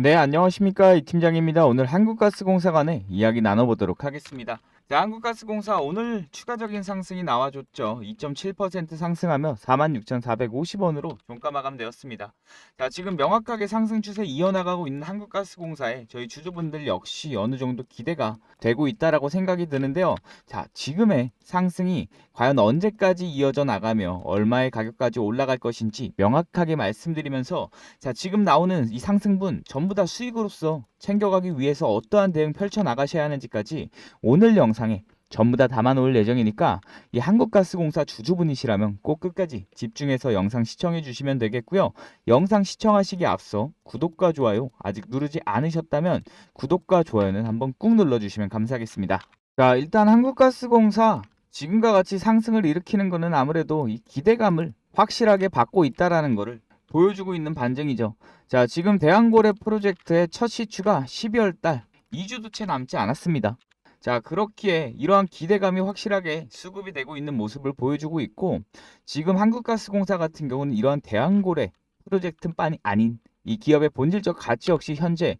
네, 안녕하십니까. 이 팀장입니다. 오늘 한국가스공사 간의 이야기 나눠보도록 하겠습니다. 자, 한국가스공사 오늘 추가적인 상승이 나와줬죠. 2.7% 상승하며 46,450원으로 종가 마감되었습니다. 자, 지금 명확하게 상승 추세 이어나가고 있는 한국가스공사에 저희 주주분들 역시 어느 정도 기대가 되고 있다라고 생각이 드는데요. 자, 지금의 상승이 과연 언제까지 이어져 나가며 얼마의 가격까지 올라갈 것인지 명확하게 말씀드리면서 자, 지금 나오는 이 상승분 전부 다 수익으로서 챙겨가기 위해서 어떠한 대응 펼쳐 나가셔야 하는지까지 오늘 영상에 전부 다 담아 놓을 예정이니까 이 한국가스공사 주주분이시라면 꼭 끝까지 집중해서 영상 시청해 주시면 되겠고요. 영상 시청하시기 앞서 구독과 좋아요 아직 누르지 않으셨다면 구독과 좋아요는 한번 꾹 눌러 주시면 감사하겠습니다. 자, 일단 한국가스공사 지금과 같이 상승을 일으키는 것은 아무래도 이 기대감을 확실하게 받고 있다라는 것을 보여주고 있는 반증이죠. 자, 지금 대한고래 프로젝트의 첫 시추가 12월 달 2주도 채 남지 않았습니다. 자, 그렇기에 이러한 기대감이 확실하게 수급이 되고 있는 모습을 보여주고 있고 지금 한국가스공사 같은 경우는 이러한 대한고래 프로젝트뿐이 아닌 이 기업의 본질적 가치 역시 현재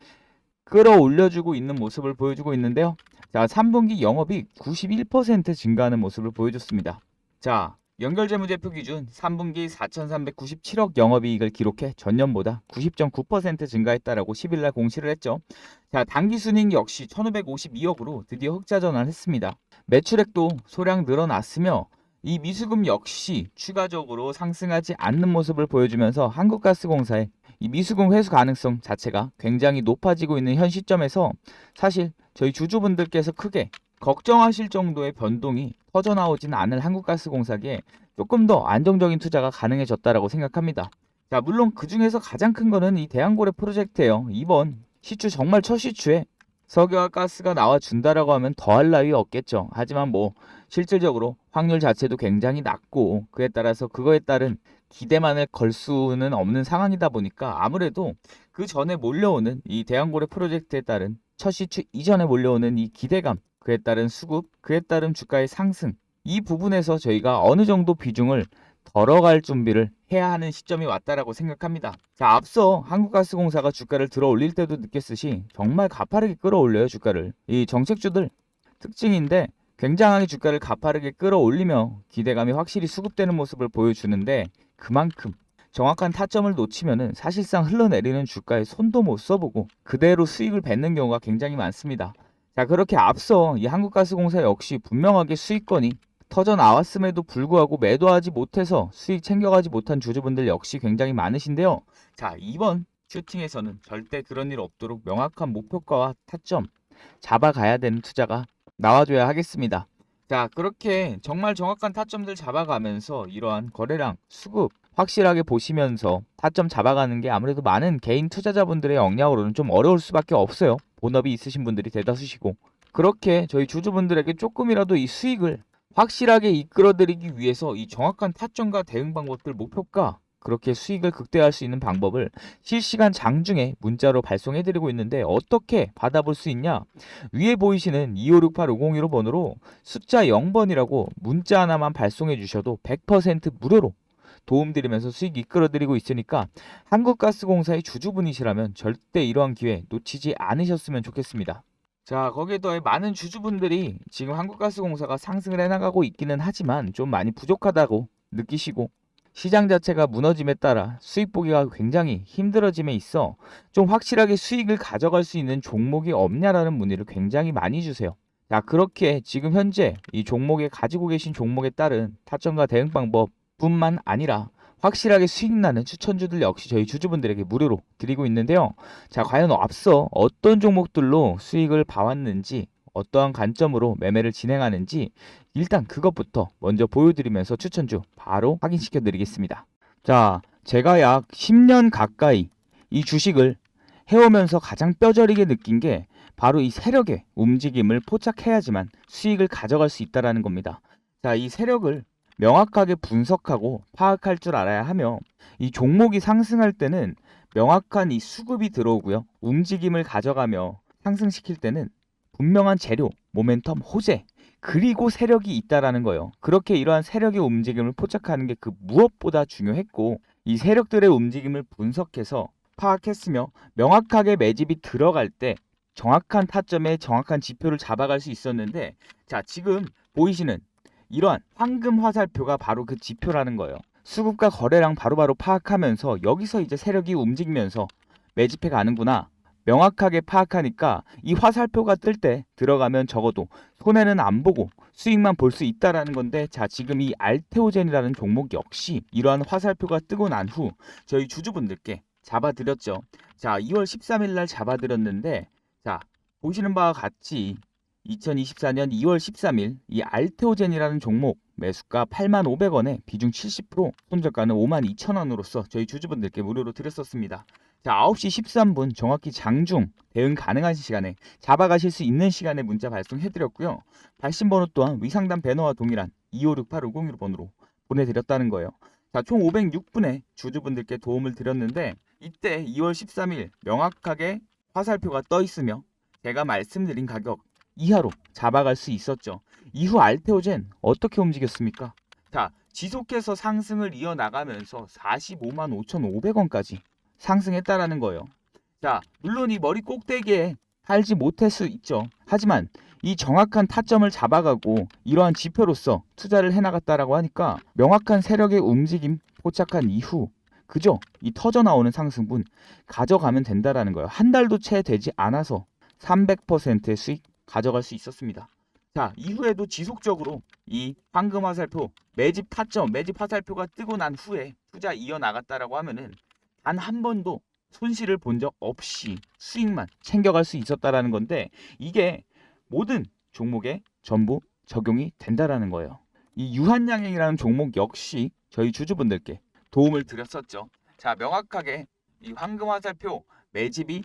끌어올려주고 있는 모습을 보여주고 있는데요. 자, 3분기 영업이익 91% 증가하는 모습을 보여줬습니다. 자, 연결재무제표 기준 3분기 4,397억 영업이익을 기록해 전년보다 90.9% 증가했다라고 10일날 공시를 했죠. 자, 당기순이익 역시 1,552억으로 드디어 흑자 전환했습니다. 매출액도 소량 늘어났으며 이 미수금 역시 추가적으로 상승하지 않는 모습을 보여주면서 한국가스공사의 이 미수금 회수 가능성 자체가 굉장히 높아지고 있는 현 시점에서 사실 저희 주주분들께서 크게 걱정하실 정도의 변동이 터져나오지는 않을 한국가스공사기에 조금 더 안정적인 투자가 가능해졌다라고 생각합니다. 자, 물론 그 중에서 가장 큰 거는 이 대한고래 프로젝트예요. 이번 시추 정말 첫 시추에 석유와 가스가 나와준다라고 하면 더할 나위 없겠죠. 하지만 뭐 실질적으로 확률 자체도 굉장히 낮고 그에 따라서 그거에 따른 기대만을 걸 수는 없는 상황이다 보니까 아무래도 그 전에 몰려오는 이 대한고래 프로젝트에 따른 첫 시추 이전에 몰려오는 이 기대감 그에 따른 수급, 그에 따른 주가의 상승 이 부분에서 저희가 어느 정도 비중을 덜어갈 준비를 해야 하는 시점이 왔다라고 생각합니다. 자, 앞서 한국가스공사가 주가를 들어 올릴 때도 느꼈듯이 정말 가파르게 끌어올려요, 주가를. 이 정책주들 특징인데 굉장하게 주가를 가파르게 끌어올리며 기대감이 확실히 수급되는 모습을 보여주는데 그만큼 정확한 타점을 놓치면은 사실상 흘러내리는 주가에 손도 못 써보고 그대로 수익을 뱉는 경우가 굉장히 많습니다. 자, 그렇게 앞서 이 한국가스공사 역시 분명하게 수익권이 터져 나왔음에도 불구하고 매도하지 못해서 수익 챙겨가지 못한 주주분들 역시 굉장히 많으신데요. 자, 이번 슈팅에서는 절대 그런 일 없도록 명확한 목표가와 타점 잡아가야 되는 투자가 나와줘야 하겠습니다. 자, 그렇게 정말 정확한 타점들 잡아가면서 이러한 거래량, 수급 확실하게 보시면서 타점 잡아가는 게 아무래도 많은 개인 투자자분들의 역량으로는 좀 어려울 수밖에 없어요. 본업이 있으신 분들이 대다수시고. 그렇게 저희 주주분들에게 조금이라도 이 수익을 확실하게 이끌어드리기 위해서 이 정확한 타점과 대응 방법들 목표가 그렇게 수익을 극대화할 수 있는 방법을 실시간 장중에 문자로 발송해드리고 있는데 어떻게 받아볼 수 있냐? 위에 보이시는 2568-5015 번호로 숫자 0번이라고 문자 하나만 발송해 주셔도 100% 무료로 도움드리면서 수익 이끌어드리고 있으니까 한국가스공사의 주주분이시라면 절대 이러한 기회 놓치지 않으셨으면 좋겠습니다. 자, 거기에 더해 많은 주주분들이 지금 한국가스공사가 상승을 해나가고 있기는 하지만 좀 많이 부족하다고 느끼시고 시장 자체가 무너짐에 따라 수익 보기가 굉장히 힘들어짐에 있어 좀 확실하게 수익을 가져갈 수 있는 종목이 없냐라는 문의를 굉장히 많이 주세요. 자, 그렇게 지금 현재 이 종목에 가지고 계신 종목에 따른 타점과 대응 방법 뿐만 아니라 확실하게 수익 나는 추천주들 역시 저희 주주분들에게 무료로 드리고 있는데요. 자, 과연 앞서 어떤 종목들로 수익을 봐왔는지 어떠한 관점으로 매매를 진행하는지 일단 그것부터 먼저 보여드리면서 추천주 바로 확인시켜 드리겠습니다. 자, 제가 약 10년 가까이 이 주식을 해오면서 가장 뼈저리게 느낀 게 바로 이 세력의 움직임을 포착해야지만 수익을 가져갈 수 있다라는 겁니다. 자, 이 세력을 명확하게 분석하고 파악할 줄 알아야 하며 이 종목이 상승할 때는 명확한 이 수급이 들어오고요. 움직임을 가져가며 상승시킬 때는 분명한 재료, 모멘텀, 호재, 그리고 세력이 있다라는 거예요. 그렇게 이러한 세력의 움직임을 포착하는 게 그 무엇보다 중요했고 이 세력들의 움직임을 분석해서 파악했으며 명확하게 매집이 들어갈 때 정확한 타점에 정확한 지표를 잡아갈 수 있었는데 자 지금 보이시는 이러한 황금 화살표가 바로 그 지표라는 거예요. 수급과 거래량 바로바로 파악하면서 여기서 이제 세력이 움직이면서 매집해 가는구나. 명확하게 파악하니까 이 화살표가 뜰 때 들어가면 적어도 손해는 안 보고 수익만 볼 수 있다라는 건데 자 지금 이 알테오젠이라는 종목 역시 이러한 화살표가 뜨고 난 후 저희 주주분들께 잡아드렸죠. 자 2월 13일 날 잡아드렸는데 자 보시는 바와 같이 2024년 2월 13일 이 알테오젠이라는 종목 매수가 8,500원에 비중 70% 손절가는 52,000원으로서 저희 주주분들께 무료로 드렸었습니다. 자 9시 13분 정확히 장중 대응 가능한 시간에 잡아가실 수 있는 시간에 문자 발송해드렸고요. 발신 번호 또한 위상단 배너와 동일한 25685016 번호로 보내드렸다는 거예요. 자, 총 506분의 주주분들께 도움을 드렸는데 이때 2월 13일 명확하게 화살표가 떠 있으며 제가 말씀드린 가격 이하로 잡아갈 수 있었죠. 이후 알테오젠 어떻게 움직였습니까? 자, 지속해서 상승을 이어나가면서 45만 5,500원까지 상승했다라는 거예요. 자, 물론 이 머리 꼭대기에 팔지 못할 수 있죠. 하지만 이 정확한 타점을 잡아가고 이러한 지표로서 투자를 해나갔다라고 하니까 명확한 세력의 움직임 포착한 이후 그저 이 터져 나오는 상승분 가져가면 된다라는 거예요. 한 달도 채 되지 않아서 300%의 수익 가져갈 수 있었습니다. 자, 이후에도 지속적으로 이 황금 화살표 매집 타점, 매집 화살표가 뜨고 난 후에 투자 이어나갔다라고 하면은 단 한 번도 손실을 본 적 없이 수익만 챙겨갈 수 있었다라는 건데 이게 모든 종목에 전부 적용이 된다라는 거예요. 이 유한양행이라는 종목 역시 저희 주주분들께 도움을 드렸었죠. 자, 명확하게 이 황금 화살표 매집이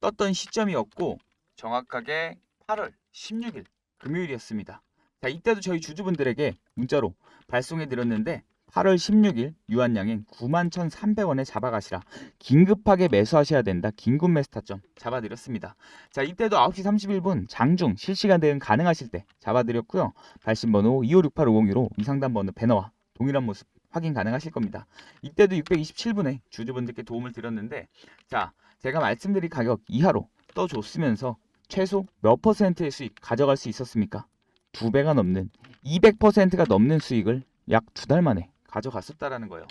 떴던 시점이었고 정확하게 8월 16일 금요일이었습니다. 자, 이때도 저희 주주분들에게 문자로 발송해 드렸는데 8월 16일 유한양행 91,300원에 잡아가시라. 긴급하게 매수하셔야 된다. 긴급 매수 타점 잡아드렸습니다. 자, 이때도 9시 31분 장중 실시간 대응 가능하실 때 잡아드렸고요. 발신 번호 256850으로 이상단 번호 배너와 동일한 모습 확인 가능하실 겁니다. 이때도 627분에 주주분들께 도움을 드렸는데 자, 제가 말씀드린 가격 이하로 떠줬으면서 최소 몇 퍼센트의 수익 가져갈 수 있었습니까? 두 배가 넘는 200%가 넘는 수익을 약 두 달 만에 가져갔었다라는 거예요.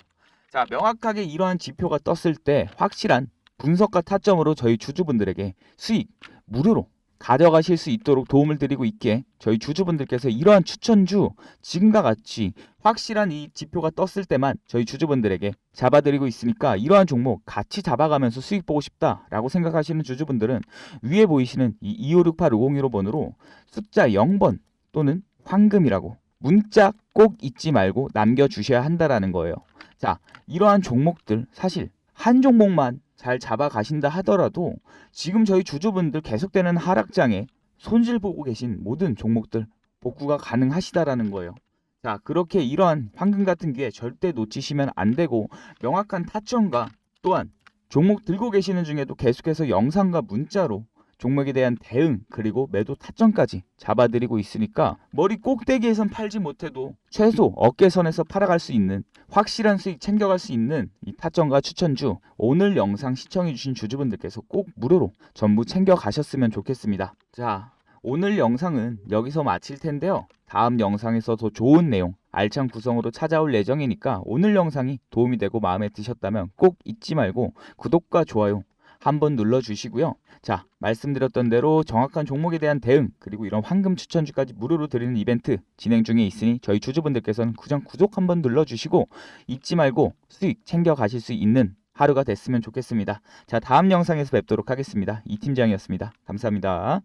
자, 명확하게 이러한 지표가 떴을 때 확실한 분석과 타점으로 저희 주주분들에게 수익 무료로 가져가실 수 있도록 도움을 드리고 있기에 저희 주주분들께서 이러한 추천주 지금과 같이 확실한 이 지표가 떴을 때만 저희 주주분들에게 잡아드리고 있으니까 이러한 종목 같이 잡아가면서 수익 보고 싶다라고 생각하시는 주주분들은 위에 보이시는 이 2568-501호 번호로 숫자 0번 또는 황금이라고 문자 꼭 잊지 말고 남겨주셔야 한다라는 거예요. 자, 이러한 종목들 사실 한 종목만 잘 잡아가신다 하더라도 지금 저희 주주분들 계속되는 하락장에 손실 보고 계신 모든 종목들 복구가 가능하시다라는 거예요. 자, 그렇게 이러한 황금 같은 기회 절대 놓치시면 안 되고 명확한 타점과 또한 종목 들고 계시는 중에도 계속해서 영상과 문자로 종목에 대한 대응 그리고 매도 타점까지 잡아드리고 있으니까 머리 꼭대기에선 팔지 못해도 최소 어깨선에서 팔아갈 수 있는 확실한 수익 챙겨갈 수 있는 이 타점과 추천주 오늘 영상 시청해주신 주주분들께서 꼭 무료로 전부 챙겨가셨으면 좋겠습니다. 자 오늘 영상은 여기서 마칠 텐데요. 다음 영상에서 더 좋은 내용 알찬 구성으로 찾아올 예정이니까 오늘 영상이 도움이 되고 마음에 드셨다면 꼭 잊지 말고 구독과 좋아요 한번 눌러주시고요. 자, 말씀드렸던 대로 정확한 종목에 대한 대응 그리고 이런 황금 추천주까지 무료로 드리는 이벤트 진행 중에 있으니 저희 주주분들께서는 그냥 구독 한번 눌러주시고 잊지 말고 수익 챙겨 가실 수 있는 하루가 됐으면 좋겠습니다. 자, 다음 영상에서 뵙도록 하겠습니다. 이 팀장이었습니다. 감사합니다.